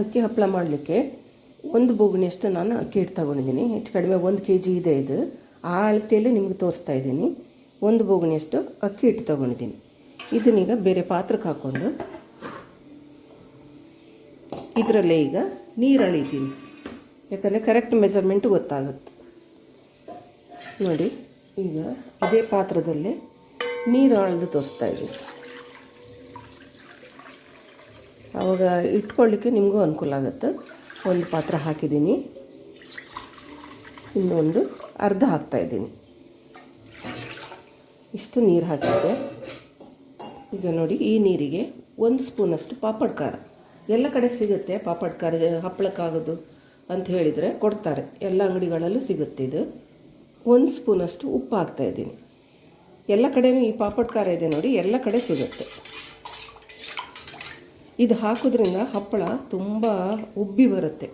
ಅಕ್ಕಿ ಹಪ್ಪಳ ಮಾಡಲಿಕ್ಕೆ ಒಂದು ಬೋಗುಣಿಯಷ್ಟು ನಾನು ಅಕ್ಕಿ ಹಿಟ್ಟು ತಗೊಂಡಿದ್ದೀನಿ. ಹೆಚ್ಚು ಕಡಿಮೆ ಒಂದು ಕೆ ಜಿ ಇದೆ ಇದು. ಆ ಅಳತೆಯಲ್ಲಿ ನಿಮಗೆ ತೋರಿಸ್ತಾ ಇದ್ದೀನಿ. ಒಂದು ಬೋಗುಣಿಯಷ್ಟು ಅಕ್ಕಿ ಹಿಟ್ಟು ತೊಗೊಂಡಿದ್ದೀನಿ. ಇದನ್ನೀಗ ಬೇರೆ ಪಾತ್ರಕ್ಕೆ ಹಾಕ್ಕೊಂಡು ಇದರಲ್ಲೇ ಈಗ ನೀರು ಅಳಿತೀನಿ ಯಾಕಂದರೆ ಕರೆಕ್ಟ್ ಮೆಜರ್ಮೆಂಟ್ ಗೊತ್ತಾಗುತ್ತೆ. ನೋಡಿ, ಈಗ ಇದೇ ಪಾತ್ರದಲ್ಲೇ ನೀರು ಅಳೆದು ತೋರಿಸ್ತಾ ಇದ್ದೀನಿ. ಆವಾಗ ಇಟ್ಕೊಳ್ಳಿಕ್ಕೆ ನಿಮಗೂ ಅನುಕೂಲ ಆಗುತ್ತೆ. ಒಂದು ಪಾತ್ರ ಹಾಕಿದ್ದೀನಿ. ಇನ್ನೊಂದು ಅರ್ಧ ಹಾಕ್ತಾಯಿದ್ದೀನಿ ಇಷ್ಟು ನೀರು ಹಾಕಿದ್ದೆ. ಈಗ ನೋಡಿ, ಈ ನೀರಿಗೆ ಒಂದು ಸ್ಪೂನಷ್ಟು ಪಾಪಡ್ ಖಾರ. ಎಲ್ಲ ಕಡೆ ಸಿಗುತ್ತೆ ಪಾಪಡ್ ಖಾರ, ಹಪ್ಪಳಕ್ಕಾಗೋದು ಅಂತ ಹೇಳಿದರೆ ಕೊಡ್ತಾರೆ. ಎಲ್ಲ ಅಂಗಡಿಗಳಲ್ಲೂ ಸಿಗುತ್ತೆ ಇದು. ಒಂದು ಸ್ಪೂನಷ್ಟು ಉಪ್ಪು ಹಾಕ್ತಾಯಿದ್ದೀನಿ ಎಲ್ಲ ಕಡೆಯೂ ಈ ಪಾಪಡ್ ಖಾರ ಇದೆ ನೋಡಿ, ಎಲ್ಲ ಕಡೆ ಸಿಗುತ್ತೆ. ಇದು ಹಾಕೋದ್ರಿಂದ ಹಪ್ಪಳ ತುಂಬ ಉಬ್ಬಿ ಬರುತ್ತೆ.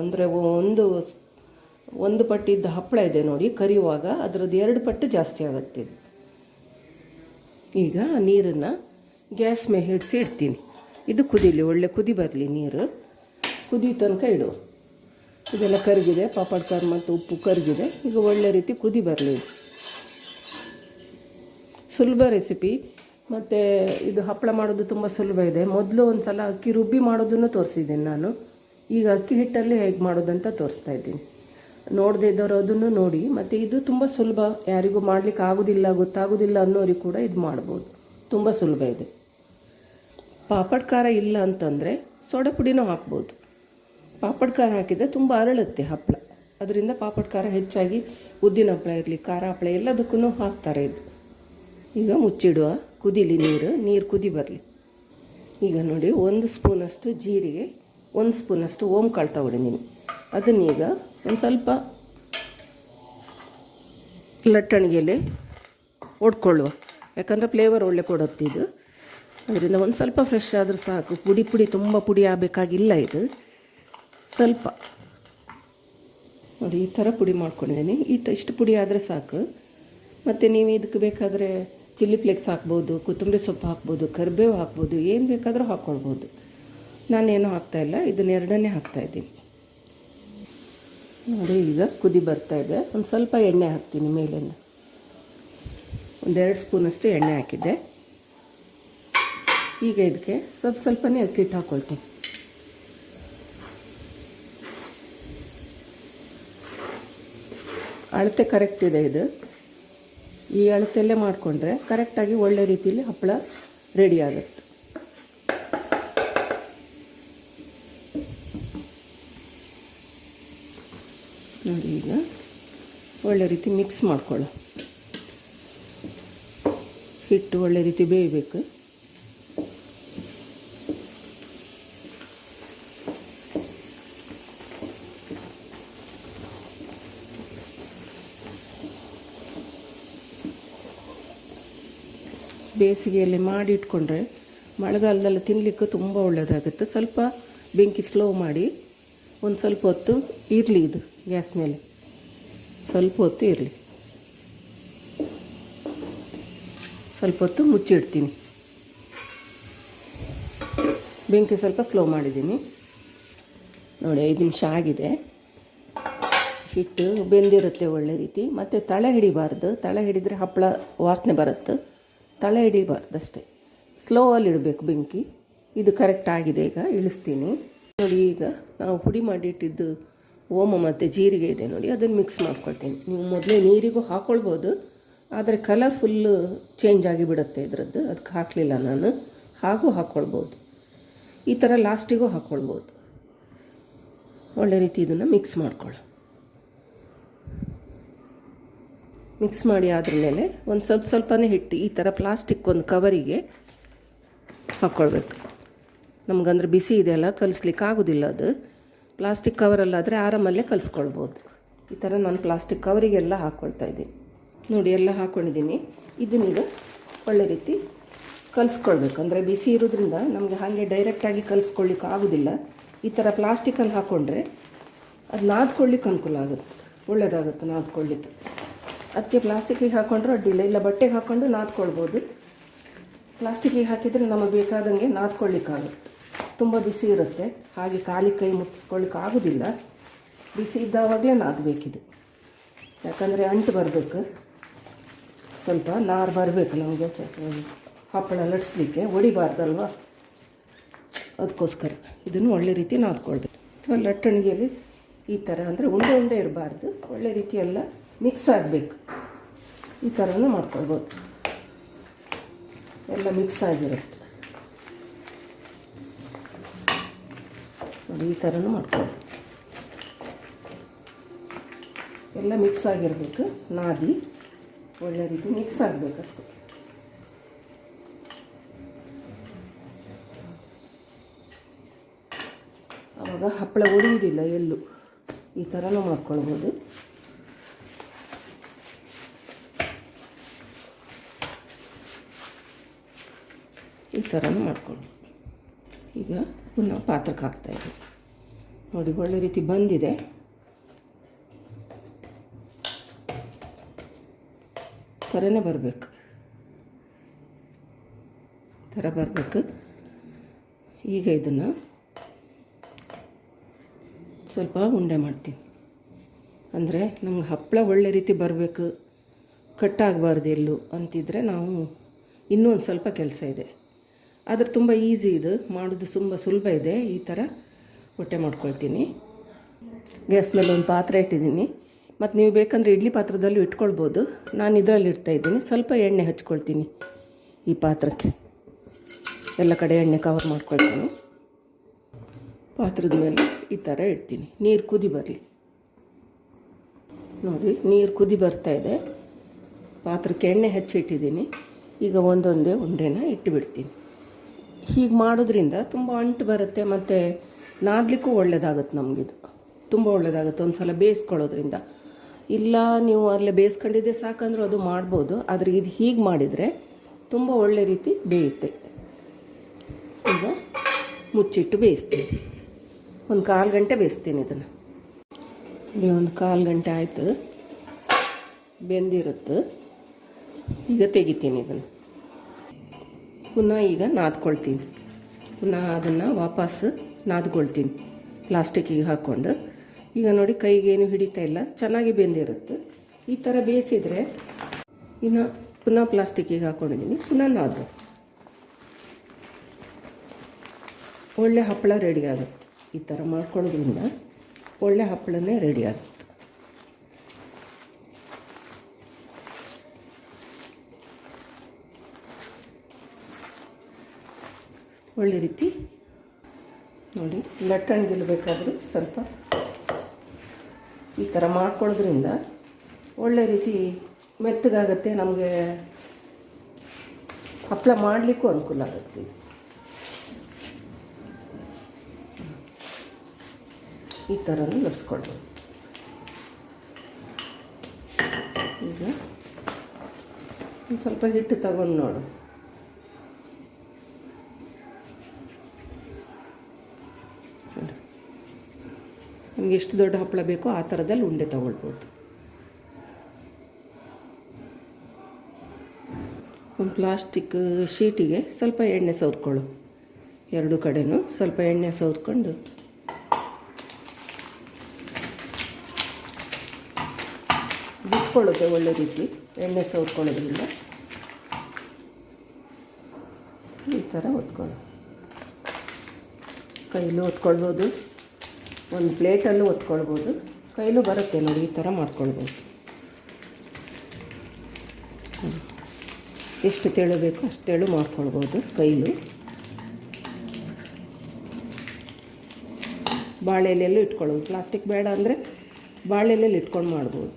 ಅಂದರೆ ಒಂದು ಒಂದು ಪಟ್ಟಿದ್ದ ಹಪ್ಪಳ ಇದೆ ನೋಡಿ, ಕರಿಯುವಾಗ ಅದರದ್ದು ಎರಡು ಪಟ್ಟು ಜಾಸ್ತಿ ಆಗುತ್ತೆ ಈಗ ನೀರನ್ನು ಗ್ಯಾಸ್ ಮೇಲೆ ಹಿಡಿಸಿ ಇಡ್ತೀನಿ. ಇದು ಕುದೀಲಿ, ಒಳ್ಳೆ ಕುದಿ ಬರಲಿ ನೀರು. ಕುದಿ ತನಕ ಇಡು. ಇದೆಲ್ಲ ಕರಗಿದೆ, ಪಾಪಡ್ ಕಾರ್ ಮತ್ತು ಉಪ್ಪು ಕರಗಿದೆ. ಈಗ ಒಳ್ಳೆ ರೀತಿ ಕುದಿ ಬರಲಿ ಸುಲಭ ರೆಸಿಪಿ ಮತ್ತು ಇದು ಹಪ್ಪಳ ಮಾಡೋದು ತುಂಬ ಸುಲಭ ಇದೆ. ಮೊದಲು ಒಂದು ಸಲ ಅಕ್ಕಿ ರುಬ್ಬಿ ಮಾಡೋದನ್ನು ತೋರಿಸಿದ್ದೀನಿ ನಾನು. ಈಗ ಅಕ್ಕಿ ಹಿಟ್ಟಲ್ಲಿ ಹೇಗೆ ಮಾಡೋದಂತ ತೋರಿಸ್ತಾ ಇದ್ದೀನಿ. ನೋಡದೇ ಇದ್ದವರು ಅದನ್ನು ನೋಡಿ, ಮತ್ತು ಇದು ತುಂಬ ಸುಲಭ. ಯಾರಿಗೂ ಮಾಡಲಿಕ್ಕೆ ಆಗೋದಿಲ್ಲ, ಗೊತ್ತಾಗೋದಿಲ್ಲ ಅನ್ನೋರಿಗೆ ಕೂಡ ಇದು ಮಾಡ್ಬೋದು. ತುಂಬ ಸುಲಭ ಇದೆ. ಪಾಪಡ್ ಖಾರ ಇಲ್ಲ ಅಂತಂದರೆ ಸೋಡಾ ಪುಡಿನೂ ಹಾಕ್ಬೋದು. ಪಾಪಡ್ ಖಾರ ಹಾಕಿದರೆ ತುಂಬ ಅರಳುತ್ತೆ ಹಪ್ಪಳ. ಅದರಿಂದ ಪಾಪಡ್ ಖಾರ ಹೆಚ್ಚಾಗಿ ಉದ್ದಿನ ಹಪ್ಪಳ ಇರಲಿ, ಖಾರ ಹಪ್ಪಳ ಎಲ್ಲದಕ್ಕೂ ಹಾಕ್ತಾರೆ ಇದು. ಈಗ ಮುಚ್ಚಿಡುವ ಕುದೀಲಿ ನೀರು ನೀರು ಕುದಿ ಬರಲಿ. ಈಗ ನೋಡಿ, ಒಂದು ಸ್ಪೂನಷ್ಟು ಜೀರಿಗೆ, ಒಂದು ಸ್ಪೂನಷ್ಟು ಓಮ್ ಕಾಳು ತಗೊಂಡಿದ್ದೀನಿ ಅದನ್ನೀಗ ಒಂದು ಸ್ವಲ್ಪ ಲಟ್ಟಣಿಗೆಯಲ್ಲಿ ಒಡ್ಕೊಳ್ಳುವ. ಯಾಕಂದರೆ ಫ್ಲೇವರ್ ಒಳ್ಳೆ ಕೊಡುತ್ತೆ ಇದು. ಅದರಿಂದ ಒಂದು ಸ್ವಲ್ಪ ಫ್ರೆಶ್ ಆದರೂ ಸಾಕು. ಪುಡಿ ಪುಡಿ ತುಂಬ ಪುಡಿ ಆಗಬೇಕಾಗಿಲ್ಲ ಇದು. ಸ್ವಲ್ಪ. ನೋಡಿ, ಈ ಥರ ಪುಡಿ ಮಾಡ್ಕೊಂಡಿದ್ದೀನಿ. ಈ ತ ಇಷ್ಟು ಪುಡಿ ಆದರೆ ಸಾಕು. ಮತ್ತು ನೀವು ಇದಕ್ಕೆ ಬೇಕಾದರೆ ಚಿಲ್ಲಿ ಫ್ಲೇಕ್ಸ್ ಹಾಕ್ಬೋದು, ಕೊತ್ತಂಬರಿ ಸೊಪ್ಪು ಹಾಕ್ಬೋದು, ಕರಿಬೇವು ಹಾಕ್ಬೋದು, ಏನು ಬೇಕಾದರೂ ಹಾಕ್ಕೊಳ್ಬೋದು ನಾನೇನು ಹಾಕ್ತಾಯಿಲ್ಲ ಇದನ್ನ ಎರಡನ್ನೇ ಹಾಕ್ತಾಯಿದ್ದೀನಿ ನೋಡಿ, ಈಗ ಕುದಿ ಬರ್ತಾ ಇದೆ. ಒಂದು ಸ್ವಲ್ಪ ಎಣ್ಣೆ ಹಾಕ್ತೀನಿ ಮೇಲಿಂದ ಒಂದೆರಡು ಸ್ಪೂನಷ್ಟು ಎಣ್ಣೆ ಹಾಕಿದ್ದೆ. ಈಗ ಇದಕ್ಕೆ ಸ್ವಲ್ಪ ಸ್ವಲ್ಪನೇ ಅಕ್ಕಿ ಹಿಟ್ಟು ಹಾಕ್ಕೊಳ್ತೀನಿ ಅಳತೆ ಕರೆಕ್ಟ್ ಇದೆ ಇದು. ಈ ಅಳತೆಯಲ್ಲೇ ಮಾಡಿಕೊಂಡ್ರೆ ಕರೆಕ್ಟಾಗಿ ಒಳ್ಳೆ ರೀತಿಯಲ್ಲಿ ಹಪ್ಪಳ ರೆಡಿ ಆಗುತ್ತೆ. ನೋಡಿ ಈಗ ಒಳ್ಳೆ ರೀತಿ ಮಿಕ್ಸ್ ಮಾಡ್ಕೊಳ್ಳೋ ಹಿಟ್ಟು ಒಳ್ಳೆ ರೀತಿ ಬೇಯಬೇಕು. ಬೇಸಿಗೆಯಲ್ಲಿ ಮಾಡಿ ಇಟ್ಕೊಂಡ್ರೆ ಮಳೆಗಾಲದಲ್ಲಿ ತಿನ್ನಲಿಕ್ಕೆ ತುಂಬ ಒಳ್ಳೆಯದಾಗುತ್ತೆ ಸ್ವಲ್ಪ ಬೆಂಕಿ ಸ್ಲೋ ಮಾಡಿ ಒಂದು ಸ್ವಲ್ಪ ಹೊತ್ತು ಇರಲಿ ಇದು ಗ್ಯಾಸ್ ಮೇಲೆ. ಸ್ವಲ್ಪ ಹೊತ್ತು ಇರಲಿ. ಸ್ವಲ್ಪ ಹೊತ್ತು ಮುಚ್ಚಿಡ್ತೀನಿ. ಬೆಂಕಿ ಸ್ವಲ್ಪ ಸ್ಲೋ ಮಾಡಿದ್ದೀನಿ. ನೋಡಿ, ಐದು ನಿಮಿಷ ಆಗಿದೆ. ಹಿಟ್ಟು ಬೆಂದಿರುತ್ತೆ ಒಳ್ಳೆ ರೀತಿ. ಮತ್ತು ತಳೆ ಹಿಡಿಬಾರ್ದು. ತಳೆ ಹಿಡಿದರೆ ಹಪ್ಪಳ ವಾಸನೆ ಬರುತ್ತೆ. ತಳೆ ಹಿಡಿಬಾರ್ದು ಸ್ಲೋ ಸ್ಲೋವಲ್ಲಿ ಇಡಬೇಕು ಬೆಂಕಿ. ಇದು ಕರೆಕ್ಟ್ ಆಗಿದೆ. ಈಗ ಇಳಿಸ್ತೀನಿ. ನೋಡಿ, ಈಗ ನಾವು ಪುಡಿ ಮಾಡಿಟ್ಟಿದ್ದು ಓಮ ಮತ್ತು ಜೀರಿಗೆ ಇದೆ ನೋಡಿ. ಅದನ್ನು ಮಿಕ್ಸ್ ಮಾಡ್ಕೊಳ್ತೀನಿ. ನೀವು ಮೊದಲೇ ನೀರಿಗೂ ಹಾಕ್ಕೊಳ್ಬೋದು ಆದರೆ ಕಲರ್ ಫುಲ್ಲು ಚೇಂಜ್ ಆಗಿಬಿಡುತ್ತೆ ಇದರದ್ದು. ಅದಕ್ಕೆ ಹಾಕಲಿಲ್ಲ ನಾನು. ಹಾಗೂ ಹಾಕ್ಕೊಳ್ಬೋದು ಈ ಥರ ಲಾಸ್ಟಿಗೂ ಹಾಕ್ಕೊಳ್ಬೋದು ಒಳ್ಳೆ ರೀತಿ ಇದನ್ನು ಮಿಕ್ಸ್ ಮಾಡ್ಕೊಳ್ಳಿ ಮಿಕ್ಸ್ ಮಾಡಿ ಅದ್ರ ಮೇಲೆ ಒಂದು ಸ್ವಲ್ಪ ಸ್ವಲ್ಪನೇ ಹಿಟ್ಟು ಈ ಥರ ಪ್ಲಾಸ್ಟಿಕ್ ಒಂದು ಕವರಿಗೆ ಹಾಕ್ಕೊಳ್ಬೇಕು ನಮಗಂದ್ರೆ ಬಿಸಿ ಇದೆಯಲ್ಲ ಕಲಿಸ್ಲಿಕ್ಕೆ ಆಗೋದಿಲ್ಲ ಅದು. ಪ್ಲಾಸ್ಟಿಕ್ ಕವರಲ್ಲಾದರೆ ಆರಾಮಲ್ಲೇ ಕಲಿಸ್ಕೊಳ್ಬೋದು. ಈ ಥರ ನಾನು ಪ್ಲಾಸ್ಟಿಕ್ ಕವರಿಗೆಲ್ಲ ಹಾಕ್ಕೊಳ್ತಾ ಇದ್ದೀನಿ. ನೋಡಿ, ಎಲ್ಲ ಹಾಕ್ಕೊಂಡಿದ್ದೀನಿ ಇದನ್ನೀಗ ಒಳ್ಳೆ ರೀತಿ ಕಲಿಸ್ಕೊಳ್ಬೇಕು. ಅಂದರೆ ಬಿಸಿ ಇರೋದ್ರಿಂದ ನಮಗೆ ಹಾಗೆ ಡೈರೆಕ್ಟಾಗಿ ಕಲಿಸ್ಕೊಳ್ಳಿಕ್ಕೆ ಆಗೋದಿಲ್ಲ. ಈ ಥರ ಪ್ಲಾಸ್ಟಿಕಲ್ಲಿ ಹಾಕ್ಕೊಂಡ್ರೆ ಅದು ನಾದ್ಕೊಳ್ಳಿಕ್ಕೆ ಅನುಕೂಲ ಆಗುತ್ತೆ. ಒಳ್ಳೆಯದಾಗುತ್ತೆ ನಾದ್ಕೊಳ್ಳಿಕ್ಕೆ. ಅದಕ್ಕೆ ಪ್ಲಾಸ್ಟಿಕ್ಕಿಗೆ ಹಾಕ್ಕೊಂಡ್ರೆ ಅಡ್ಡಿಲ್ಲ ಇಲ್ಲ. ಬಟ್ಟೆಗೆ ಹಾಕ್ಕೊಂಡು ನಾದ್ಕೊಳ್ಬೋದು. ಪ್ಲಾಸ್ಟಿಕ್ಕಿಗೆ ಹಾಕಿದರೆ ನಮಗೆ ಬೇಕಾದಂಗೆ ನಾದ್ಕೊಳ್ಳಿಕ್ಕಾಗುತ್ತೆ. ತುಂಬ ಬಿಸಿ ಇರುತ್ತೆ. ಹಾಗೆ ಖಾಲಿ ಕೈ ಮುಟ್ಟಿಸ್ಕೊಳ್ಳಿಕ್ಕಾಗೋದಿಲ್ಲ ಬಿಸಿ ಇದ್ದಾವಾಗಲೇ ನಾದಬೇಕಿದು. ಯಾಕಂದರೆ ಅಂಟು ಬರಬೇಕು. ಸ್ವಲ್ಪ ನಾರು ಬರಬೇಕು ನಮಗೆ. ಚ ಹಪ್ಪಳ ಲಟ್ಸ್ಲಿಕ್ಕೆ ಒಡಿಬಾರ್ದಲ್ವ ಅದಕ್ಕೋಸ್ಕರ ಇದನ್ನು ಒಳ್ಳೆ ರೀತಿ ನಾದ್ಕೊಳ್ಬೇಕು. ಅಥವಾ ಲಟ್ಟಣಿಗೆಯಲ್ಲಿ ಈ ಥರ ಅಂದರೆ ಉಂಡೆ ಉಂಡೆ ಇರಬಾರ್ದು. ಒಳ್ಳೆ ರೀತಿಯೆಲ್ಲ. ಮಿಕ್ಸ್ ಆಗಬೇಕು. ಈ ಥರನೂ ಮಾಡ್ಕೊಳ್ಬೋದು. ಎಲ್ಲ ಮಿಕ್ಸ್ ಆಗಿರುತ್ತೆ. ನೋಡಿ, ಈ ಥರನೂ ಮಾಡ್ಕೊಳ್ಬೋದು. ಎಲ್ಲ ಮಿಕ್ಸ್ ಆಗಿರಬೇಕು. ನಾದಿ. ಒಳ್ಳೆ ರೀತಿ ಮಿಕ್ಸ್ ಆಗಬೇಕಷ್ಟೆ ಆವಾಗ ಹಪ್ಪಳ ಉಳಿಯೋದಿಲ್ಲ ಎಲ್ಲೂ. ಈ ಥರನೂ ಮಾಡ್ಕೊಳ್ಬೋದು. ಥರನೂ ಮಾಡ್ಕೊಳ್ಳಿ ಈಗ ಪುನಃ ಪಾತ್ರಕ್ಕೆ ಹಾಕ್ತಾಯಿದೆ ನೋಡಿ, ಒಳ್ಳೆ ರೀತಿ ಬಂದಿದೆ. ಥರನೇ ಬರಬೇಕು. ಥರ ಬರಬೇಕು. ಈಗ ಇದನ್ನು ಸ್ವಲ್ಪ ಉಂಡೆ ಮಾಡ್ತೀನಿ. ಅಂದರೆ ನಮ್ಗೆ ಹಪ್ಪಳ ಒಳ್ಳೆ ರೀತಿ ಬರಬೇಕು. ಕಟ್ಟಾಗಬಾರ್ದು ಎಲ್ಲೂ ಅಂತಿದ್ರೆ ನಾವು ಇನ್ನೂ ಒಂದು ಸ್ವಲ್ಪ ಕೆಲಸ ಇದೆ. ಆದರೆ ತುಂಬ ಈಸಿ ಇದು. ಮಾಡೋದು ತುಂಬ ಸುಲಭ ಇದೆ. ಈ ಥರ ಹೊಟ್ಟೆ ಮಾಡ್ಕೊಳ್ತೀನಿ. ಗ್ಯಾಸ್ ಮೇಲೆ ಒಂದು ಪಾತ್ರೆ ಇಟ್ಟಿದ್ದೀನಿ. ಮತ್ತು ನೀವು ಬೇಕಂದರೆ ಇಡ್ಲಿ ಪಾತ್ರದಲ್ಲೂ ಇಟ್ಕೊಳ್ಬೋದು. ನಾನು ಇದರಲ್ಲಿ ಇಡ್ತಾ ಇದ್ದೀನಿ. ಸ್ವಲ್ಪ ಎಣ್ಣೆ ಹಚ್ಕೊಳ್ತೀನಿ ಈ ಪಾತ್ರಕ್ಕೆ. ಎಲ್ಲ ಕಡೆ ಎಣ್ಣೆ ಕವರ್ ಮಾಡ್ಕೊಳ್ತೀನಿ. ಪಾತ್ರದ ಮೇಲೆ ಈ ಥರ ಇಡ್ತೀನಿ. ನೀರು ಕುದಿ ಬರಲಿ. ನೋಡಿ, ನೀರು ಕುದಿ ಬರ್ತಾ ಇದೆ. ಪಾತ್ರಕ್ಕೆ ಎಣ್ಣೆ ಹಚ್ಚಿಟ್ಟಿದ್ದೀನಿ. ಈಗ ಒಂದೊಂದೇ ಉಂಡೆನ ಇಟ್ಟುಬಿಡ್ತೀನಿ ಹೀಗೆ ಮಾಡೋದ್ರಿಂದ ತುಂಬ ಅಂಟು ಬರುತ್ತೆ ಮತ್ತು ನಾದಲಿಕ್ಕೂ ಒಳ್ಳೆಯದಾಗುತ್ತೆ ನಮಗಿದು. ತುಂಬ ಒಳ್ಳೆಯದಾಗುತ್ತೆ ಒಂದು ಸಲ ಬೇಯಿಸ್ಕೊಳ್ಳೋದ್ರಿಂದ. ಇಲ್ಲ, ನೀವು ಅಲ್ಲೇ ಬೇಯಿಸ್ಕೊಂಡಿದ್ದೆ ಸಾಕಂದ್ರೂ ಅದು ಮಾಡ್ಬೋದು. ಆದರೆ ಇದು ಹೀಗೆ ಮಾಡಿದರೆ ತುಂಬ ಒಳ್ಳೆ ರೀತಿ ಬೇಯುತ್ತೆ. ಈಗ ಮುಚ್ಚಿಟ್ಟು ಬೇಯಿಸ್ತೀನಿ. ಒಂದು ಕಾಲು ಗಂಟೆ ಬೇಯಿಸ್ತೀನಿ ಇದನ್ನು. ಇಲ್ಲಿ ಒಂದು ಕಾಲು ಗಂಟೆ ಆಯಿತು. ಬೆಂದಿರುತ್ತೆ. ಈಗ ತೆಗಿತೀನಿ ಇದನ್ನು. ಪುನಃ ಈಗ ನಾದ್ಕೊಳ್ತೀನಿ. ಪುನಃ ಅದನ್ನು ವಾಪಸ್ ನಾದ್ಕೊಳ್ತೀನಿ. ಪ್ಲಾಸ್ಟಿಕ್ಕಿಗೆ ಹಾಕ್ಕೊಂಡು. ಈಗ ನೋಡಿ ಕೈಗೇನು ಹಿಡಿತಾ ಇಲ್ಲ. ಚೆನ್ನಾಗಿ ಬೆಂದಿರುತ್ತೆ. ಈ ಥರ ಬೇಯಿಸಿದರೆ ಇನ್ನು ಪುನಃ ಪ್ಲಾಸ್ಟಿಕ್ಕಿಗೆ ಹಾಕ್ಕೊಂಡಿದ್ದೀನಿ ಪುನಃ ನಾದು ಒಳ್ಳೆ ಹಪ್ಪಳ ರೆಡಿ ಆಗುತ್ತೆ. ಈ ಥರ ಮಾಡ್ಕೊಳ್ಳೋದ್ರಿಂದ ಒಳ್ಳೆ ಹಪ್ಪಳನೇ ರೆಡಿ ಆಗುತ್ತೆ. ಒಳ್ಳೆ ರೀತಿ. ನೋಡಿ ಲಟ್ಟಣಿಗಿಲ್ಬೇಕಾದ್ರೂ ಸ್ವಲ್ಪ ಈ ಥರ ಮಾಡ್ಕೊಳ್ಳೋದ್ರಿಂದ ಒಳ್ಳೆ ರೀತಿ ಮೆತ್ತಗಾಗುತ್ತೆ, ನಮಗೆ ಹಪ್ಪಳ ಮಾಡಲಿಕ್ಕೂ ಅನುಕೂಲ ಆಗುತ್ತೆ. ಈ ಥರನೂ ಲಟ್ಸ್ಕೊಳ್ಬೋದು ಈಗ ಒಂದು ಸ್ವಲ್ಪ ಹಿಟ್ಟು ತಗೊಂಡು ನೋಡು. ನಮ್ಗೆ ಎಷ್ಟು ದೊಡ್ಡ ಹಪ್ಪಳ ಬೇಕೋ ಆ ಥರದಲ್ಲಿ ಉಂಡೆ ತೊಗೊಳ್ಬೋದು. ಒಂದು ಪ್ಲಾಸ್ಟಿಕ್ ಶೀಟಿಗೆ ಸ್ವಲ್ಪ ಎಣ್ಣೆ ಸವರ್ಕೊಳ್ಳು. ಎರಡು ಕಡೆನೂ ಸ್ವಲ್ಪ ಎಣ್ಣೆ ಸವರ್ಕೊಂಡು. ಬಿಟ್ಕೊಳ್ಳುತ್ತೆ ಒಳ್ಳೆ ರೀತಿ ಎಣ್ಣೆ ಸವರ್ಕೊಳ್ಳೋದ್ರಿಂದ. ಈ ಥರ ಒತ್ಕೊಳ್ಳು ಕೈಲೂ ಒತ್ಕೊಳ್ಬೋದು. ಒಂದು ಪ್ಲೇಟಲ್ಲೂ ಒತ್ಕೊಳ್ಬೋದು ಕೈಲೂ ಬರುತ್ತೆ ನೋಡಿ, ಈ ಥರ ಮಾಡ್ಕೊಳ್ಬೋದು. ಎಷ್ಟು ತೆಳು ಬೇಕೋ ಅಷ್ಟು ತೆಳು ಮಾಡ್ಕೊಳ್ಬೋದು ಕೈಲು. ಬಾಳೆಲೆಲ್ಲೂ ಇಟ್ಕೊಳ್ಬೋದು ಪ್ಲಾಸ್ಟಿಕ್ ಬೇಡ ಅಂದರೆ ಬಾಳೆಲೆಲ್ಲಿ ಇಟ್ಕೊಂಡು ಮಾಡ್ಬೋದು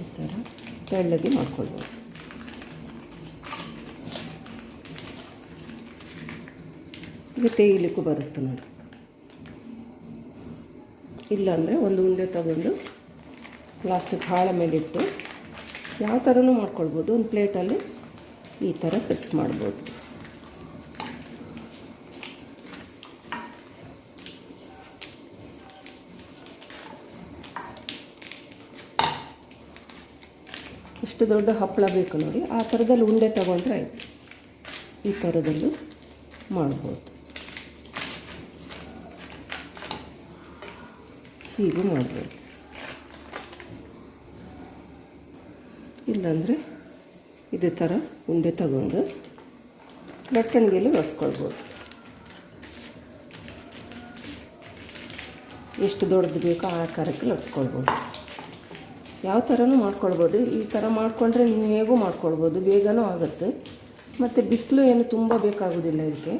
ಈ ಥರ ತೆಳ್ಳಗೆ ಮಾಡ್ಕೊಳ್ಬೋದು. ಈಗ ತೇಯಲಿಕ್ಕೂ ಬರುತ್ತೆ ನೋಡಿ. ಇಲ್ಲಾಂದರೆ ಒಂದು ಉಂಡೆ ತಗೊಂಡು ಪ್ಲಾಸ್ಟಿಕ್ ಹಾಳ ಮೇಲಿಟ್ಟು ಯಾವ ಥರನೂ ಮಾಡ್ಕೊಳ್ಬೋದು. ಒಂದು ಪ್ಲೇಟಲ್ಲಿ ಈ ಥರ ಪ್ರೆಸ್ ಮಾಡ್ಬೋದು. ಎಷ್ಟು ದೊಡ್ಡ ಹಪ್ಪಳ ಬೇಕು ನೋಡಿ. ಆ ಥರದಲ್ಲಿ ಉಂಡೆ ತಗೊಂಡ್ರೆ ಆಯಿತು. ಈ ಥರದಲ್ಲೂ ಮಾಡ್ಬೋದು. ಹೀಗೂ ಮಾಡ್ಬೋದು. ಇಲ್ಲಾಂದರೆ ಇದೇ ಥರ ಉಂಡೆ ತಗೊಂಡು ಲಟ್ಟಣಿಗೆಲ್ಲ ಒರೆಸ್ಕೊಳ್ಬೋದು. ಎಷ್ಟು ದೊಡ್ಡದು ಬೇಕೋ ಆ ಆಕಾರಕ್ಕೆ ಲಟ್ಸ್ಕೊಳ್ಬೋದು. ಯಾವ ಥರನೂ ಮಾಡ್ಕೊಳ್ಬೋದು. ಈ ಥರ ಮಾಡಿಕೊಂಡ್ರೆ ನೀವು ಹೇಗೂ ಮಾಡ್ಕೊಳ್ಬೋದು. ಬೇಗನೂ ಆಗುತ್ತೆ. ಮತ್ತು ಬಿಸಿಲು ಏನು ತುಂಬ ಬೇಕಾಗೋದಿಲ್ಲ ಇದಕ್ಕೆ.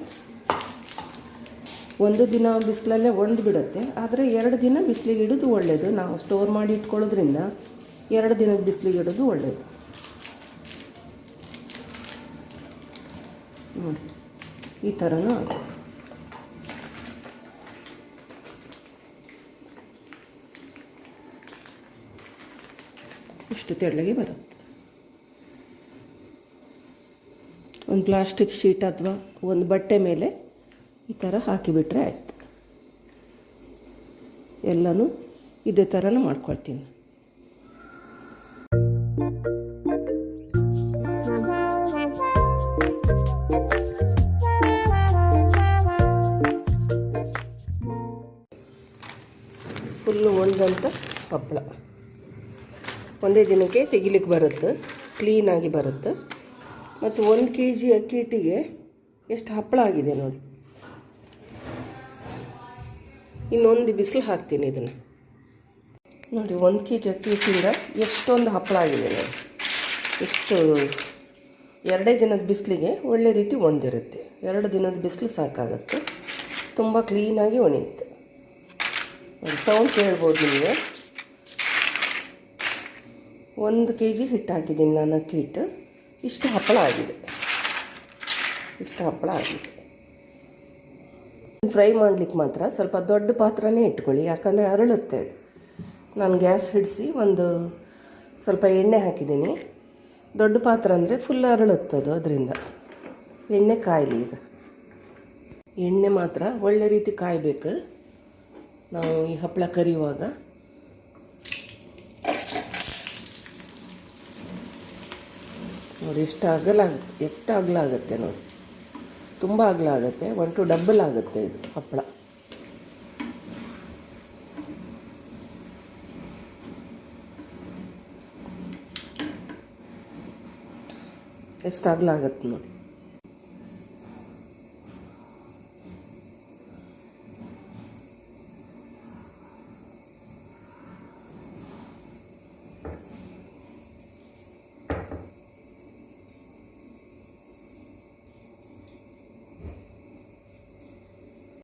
ಒಂದು ದಿನ ಬಿಸಿಲಲ್ಲೇ ಒಣದು ಬಿಡುತ್ತೆ. ಆದರೆ ಎರಡು ದಿನ ಬಿಸಿಲಿಗೆ ಇಡೋದು ಒಳ್ಳೆಯದು ನಾವು ಸ್ಟೋರ್ ಮಾಡಿ ಇಟ್ಕೊಳ್ಳೋದ್ರಿಂದ ಎರಡು ದಿನದ ಬಿಸಿಲಿಗೆ ಇಡೋದು ಒಳ್ಳೆಯದು ನೋಡಿ, ಈ ಥರನೂ ಆಗುತ್ತೆ. ಇಷ್ಟು ತೆಳ್ಳಗೆ ಬರುತ್ತೆ. ಒಂದು ಪ್ಲಾಸ್ಟಿಕ್ ಶೀಟ್ ಅಥವಾ ಒಂದು ಬಟ್ಟೆ ಮೇಲೆ ಈ ಥರ ಹಾಕಿಬಿಟ್ರೆ ಆಯ್ತು. ಎಲ್ಲನೂ ಇದೇ ಥರನೂ ಮಾಡ್ಕೊಳ್ತೀನಿ. ಫುಲ್ಲು ಒಂದಂತ ಹಪ್ಪಳ. ಒಂದೇ ದಿನಕ್ಕೆ ತೆಗಿಲಿಕ್ಕೆ ಬರುತ್ತೆ ಕ್ಲೀನಾಗಿ ಬರುತ್ತೆ. ಮತ್ತು ಒಂದು ಕೆ ಜಿ ಅಕ್ಕಿ ಹಿಟ್ಟಿಗೆ ಎಷ್ಟು ಹಪ್ಪಳ ಆಗಿದೆ ನೋಡಿ. ಇನ್ನೊಂದು ಬಿಸಿಲು ಹಾಕ್ತೀನಿ ಇದನ್ನು. ನೋಡಿ, ಒಂದು ಕೆ ಜಿ ಅಕ್ಕಿ ಹಿಟ್ಟಿಂದ ಎಷ್ಟೊಂದು ಹಪ್ಪಳ ಆಗಿದೆ ನೋಡಿ. ಎಷ್ಟು, ಎರಡೇ ದಿನದ ಬಿಸಿಲಿಗೆ ಒಳ್ಳೆ ರೀತಿ ಒಣದಿರುತ್ತೆ. ಎರಡು ದಿನದ ಬಿಸಿಲು ಸಾಕಾಗುತ್ತೆ. ತುಂಬ ಕ್ಲೀನಾಗಿ ಒಣೆಯುತ್ತೆ. ಸೌಂಡ್ ಕೇಳ್ಬೋದು ನಿಮಗೆ ಒಂದು ಕೆ ಜಿ ಹಿಟ್ಟು ಹಾಕಿದ್ದೀನಿ ನಾನು ಅಕ್ಕಿ ಹಿಟ್ಟು ಇಷ್ಟು ಹಪ್ಪಳ ಆಗಿದೆ. ಇಷ್ಟು ಹಪ್ಪಳ ಆಗಿದೆ. ಫ್ರೈ ಮಾಡಲಿಕ್ಕೆ ಮಾತ್ರ ಸ್ವಲ್ಪ ದೊಡ್ಡ ಪಾತ್ರನೇ ಇಟ್ಕೊಳ್ಳಿ, ಯಾಕಂದರೆ ಅರಳುತ್ತೆ ಅದು. ನಾನು ಗ್ಯಾಸ್ ಹಿಡಿಸಿ ಒಂದು ಸ್ವಲ್ಪ ಎಣ್ಣೆ ಹಾಕಿದ್ದೀನಿ. ದೊಡ್ಡ ಪಾತ್ರ ಅಂದರೆ ಫುಲ್ ಅರಳುತ್ತದು ಅದರಿಂದ. ಎಣ್ಣೆ ಕಾಯಲಿ ಈಗ. ಎಣ್ಣೆ ಮಾತ್ರ ಒಳ್ಳೆ ರೀತಿ ಕಾಯಬೇಕು. ನಾವು ಈ ಹಪ್ಪಳ ಕರಿಯುವಾಗ ನೋಡಿ ಎಷ್ಟು ಅಗಲ ಎಷ್ಟು ಅಗಲ ಆಗುತ್ತೆ ನೋಡಿ. ತುಂಬ ಅಗಲ ಆಗುತ್ತೆ ಒನ್ ಟು ಡಬಲ್ ಆಗುತ್ತೆ ಇದು ಹಪ್ಪಳ. ಎಷ್ಟು ಅಗಲ ನೋಡಿ.